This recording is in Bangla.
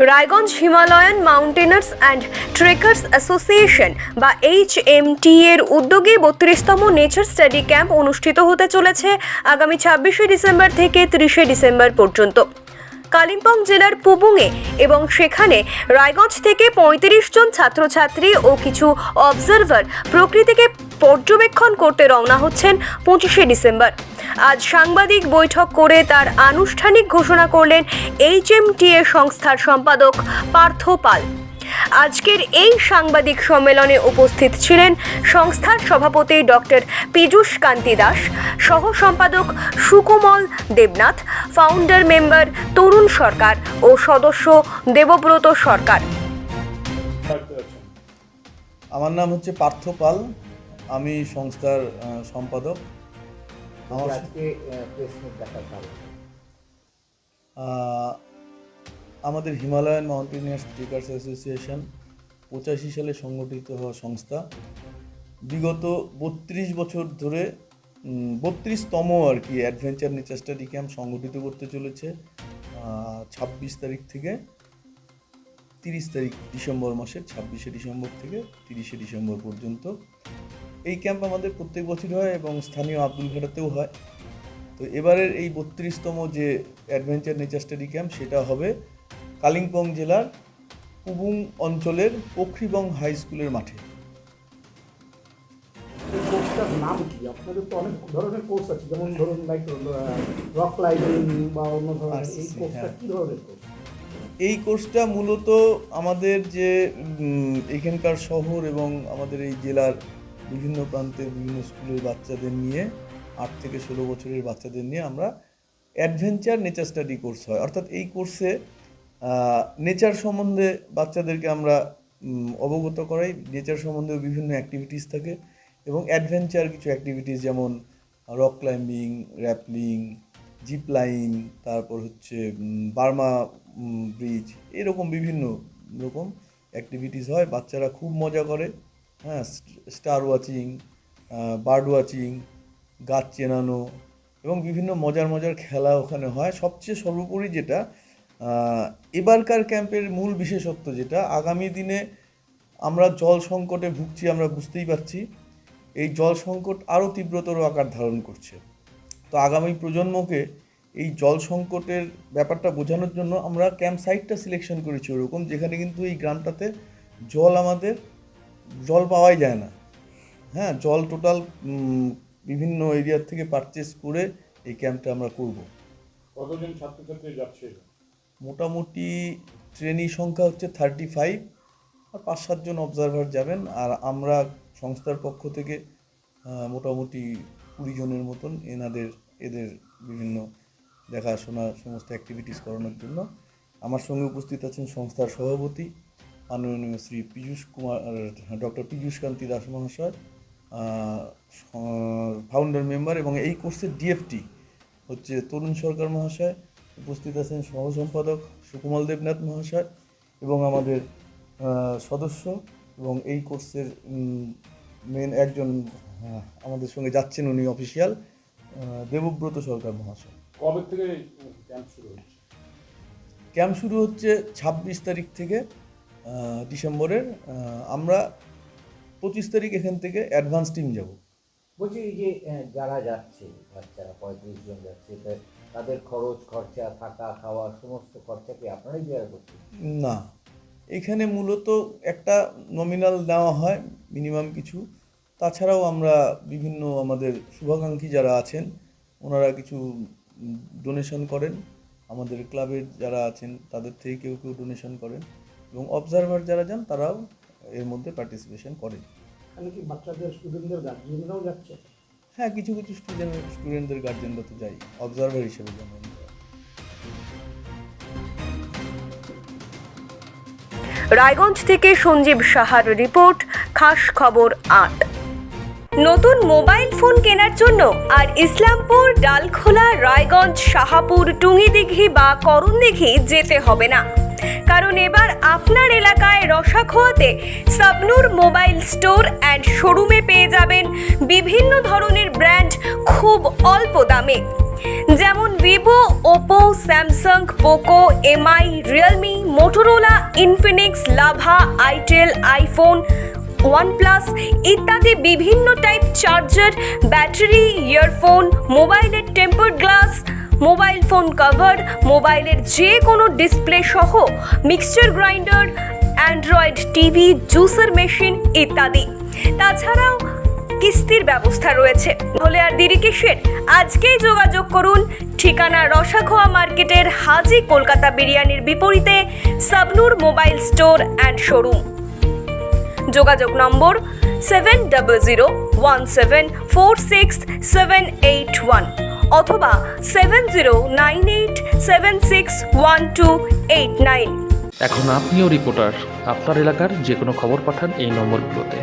Raiganj Himalayan mountaineers and trekkers association বা এইচ এম টি এর উদ্যোগে বত্রিশতম নেচার স্টাডি ক্যাম্প অনুষ্ঠিত হতে চলেছে আগামী ছাব্বিশে ডিসেম্বর থেকে তিরিশে ডিসেম্বর পর্যন্ত। কালিম্পং জেলার পুবুংয়ে এবং সেখানে রায়গঞ্জ থেকে পঁয়ত্রিশ জন ছাত্রছাত্রী ও কিছু অবজারভার প্রকৃতিকে পর্যবেক্ষণ করতে রওনা হচ্ছেন পঁচিশে ডিসেম্বর। আজ সাংবাদিক বৈঠক করে তার আনুষ্ঠানিক ঘোষণা করলেন এইচ এম সংস্থার সম্পাদক পার্থ পাল। আজকের এই সাংবাদিক সম্মেলনে উপস্থিত ছিলেন সংস্থার সভাপতি ডক্টর পীযূষ কান্তি দাস, সহ সম্পাদক সুকোমল দেবনাথ, ফাউন্ডার মেম্বার তরুণ সরকার ও সদস্য দেবব্রত সরকার। আমার নাম হচ্ছে পার্থ পাল। আমি সংস্থার সম্পাদক। আমার আজকে আমাদের হিমালয়ান মাউন্টেনিয়ার্স ট্রেকার্স অ্যাসোসিয়েশন পঁচাশি সালে সংগঠিত হওয়া সংস্থা। বিগত বত্রিশ বছর ধরে বত্রিশতম আর কি অ্যাডভেঞ্চার নেচার স্টাডি ক্যাম্প সংগঠিত করতে চলেছে ছাব্বিশ তারিখ থেকে। তিরিশ তারিখ ডিসেম্বর মাসের ছাব্বিশে ডিসেম্বর থেকে তিরিশে ডিসেম্বর পর্যন্ত। এই ক্যাম্প আমাদের প্রত্যেক বছরই হয় এবং স্থানীয় আব্দুল ঘাটাতেও হয়। তো এবারের এই বত্রিশতম যে অ্যাডভেঞ্চার নেচার স্টাডি ক্যাম্প সেটা হবে কালিম্পং জেলার পুবুং অঞ্চলের পোখরিবং হাই স্কুলের মাঠে। এই কোর্সটার নাম কি? আপনাদের তো অনেক ধরনের কোর্স আছে যেমন ধরুন লাইক রক ক্লাইম্বিং বা অন্য ধরনের এই কোর্সটা হ্যাঁ। ধরনের কোর্স? এই কোর্সটা মূলত আমাদের যে এখানকার শহর এবং আমাদের এই জেলার বিভিন্ন প্রান্তের বিভিন্ন স্কুলের বাচ্চাদের নিয়ে, আট থেকে ষোলো বছরের বাচ্চাদের নিয়ে আমরা অ্যাডভেঞ্চার নেচার স্টাডি কোর্স হয়। অর্থাৎ এই কোর্সে নেচার সম্বন্ধে বাচ্চাদেরকে আমরা অবগত করাই। নেচার সম্বন্ধেও বিভিন্ন অ্যাক্টিভিটিস থাকে এবং অ্যাডভেঞ্চার কিছু অ্যাক্টিভিটিস যেমন rock climbing rappelling zip line তারপর হচ্ছে বার্মা ব্রিজ এরকম বিভিন্ন রকম অ্যাক্টিভিটিস হয়। বাচ্চারা খুব মজা করে। হ্যাঁ স্টার ওয়াচিং বার্ড ওয়াচিং, গাছ চেনানো এবং বিভিন্ন মজার মজার খেলা ওখানে হয়। সবচেয়ে সর্বোপরি যেটা এবারকার ক্যাম্পের মূল বিশেষত্ব যেটা, আগামী দিনে আমরা জল সংকটে ভুগছি আমরা বুঝতেই পারছি। এই জল সংকট আরও তীব্রতর আকার ধারণ করছে। তো আগামী প্রজন্মকে এই জল সংকটের ব্যাপারটা বোঝানোর জন্য আমরা ক্যাম্প সাইটটা সিলেকশন করেছি ওরকম, যেখানে কিন্তু এই গ্রামটাতে জল আমাদের জল পাওয়াই যায় না। হ্যাঁ জল টোটাল বিভিন্ন এরিয়ার থেকে পারচেস করে এই ক্যাম্পটা আমরা করব। কতজন ছাত্রছাত্রী যাচ্ছে মোটামুটি ট্রেনি সংখ্যা হচ্ছে থার্টি ফাইভ আর পাঁচ সাতজন অবজারভার যাবেন আর আমরা সংস্থার পক্ষ থেকে মোটামুটি কুড়ি জনের মতন এনাদের এদের বিভিন্ন দেখাশোনা সমস্ত অ্যাক্টিভিটিস করানোর জন্য। আমার সঙ্গে উপস্থিত আছেন সংস্থার সভাপতি মাননীয় শ্রী পীযূষ কুমার ডক্টর পীযূষ কান্তি দাস মহাশয় ফাউন্ডার মেম্বার এবং এই কোর্সের ডিএফটি হচ্ছে তরুণ সরকার মহাশয় উপস্থিত আছেন সহ সম্পাদক সুকুমল দেবনাথ মহাশয় এবং আমাদের সদস্য এবং এই কোর্সের মেন একজন আমাদের সঙ্গে যাচ্ছেন উনি অফিসিয়াল দেবব্রত সরকার মহাশয়। কবে থেকে ক্যাম্প শুরু হচ্ছে? ক্যাম্প শুরু হচ্ছে ছাব্বিশ তারিখ থেকে ডিসেম্বরের আমরা পঁচিশ তারিখ এখান থেকে অ্যাডভান্স টিম যাব। বলছি এই যে যারা যাচ্ছে বাচ্চারা পঁয়ত্রিশ জন যাচ্ছে তাদের খরচ খরচা থাকা খাওয়া সমস্ত খরচা কি আপনারাই বেয়ার করছেন? না। এখানে মূলত একটা নমিনাল নেওয়া হয় মিনিমাম কিছু। তাছাড়াও আমরা বিভিন্ন আমাদের শুভাকাঙ্ক্ষী যারা আছেন ওনারা কিছু ডোনেশন করেন। আমাদের ক্লাবের যারা আছেন তাদের থেকে কেউ কেউ ডোনেশন করেন। এবং অবজারভার যারা যান তারাও এর মধ্যে পার্টিসিপেশন করেন। এখানে কি বাচ্চাদের স্টুডেন্টদের গার্জিয়ানরাও যাচ্ছে? হ্যাঁ কিছু কিছু স্টুডেন্ট স্টুডেন্টদের গার্জেনরা তো যাই অবজারভার হিসেবে যেমন রায়গঞ্জ থেকে সঞ্জীব সাহার রিপোর্ট খাস খবর আট। নতুন মোবাইল ফোন কেনার জন্য আর ইসলামপুর ডালখোলা রায়গঞ্জ শাহাপুর টুঙ্গিদিঘি বা করণদিঘি যেতে হবে না। কারণ এবার আপনার এলাকায় রসাখোয়াতে সাবনুর মোবাইল স্টোর অ্যান্ড শোরুমে পেয়ে যাবেন বিভিন্ন ধরনের ব্র্যান্ড খুব অল্প দামে। যেমন Vivo, Oppo, Samsung, Poco, Mi, Realme, Motorola, Infinix, Lava, itel, iPhone, OnePlus ইত্যাদি বিভিন্ন টাইপ চার্জার, ব্যাটারি, ইয়ারফোন, মোবাইলের temper glass mobile phone cover মোবাইলের যে কোনো ডিসপ্লে সহ mixture grinder android TV juicer machine ইত্যাদি। তাছাড়াও কিস্তির ব্যবস্থা রয়েছে। বলে আর দেরি কিসের? আজকেই যোগাযোগ করুন ঠিকানা রসাখোয়া মার্কেটের হাজি কলকাতা বিরিয়ানির বিপরীতে Sabnur mobile store and showroom. যোগাযোগ number seven double zero one seven four six seven eight one অথবা seven zero nine eight seven six one two eight nine এখন আপনিও রিপোর্টার আপনার এলাকার যে কোনো খবর পাঠান এই নম্বরগুলোতে।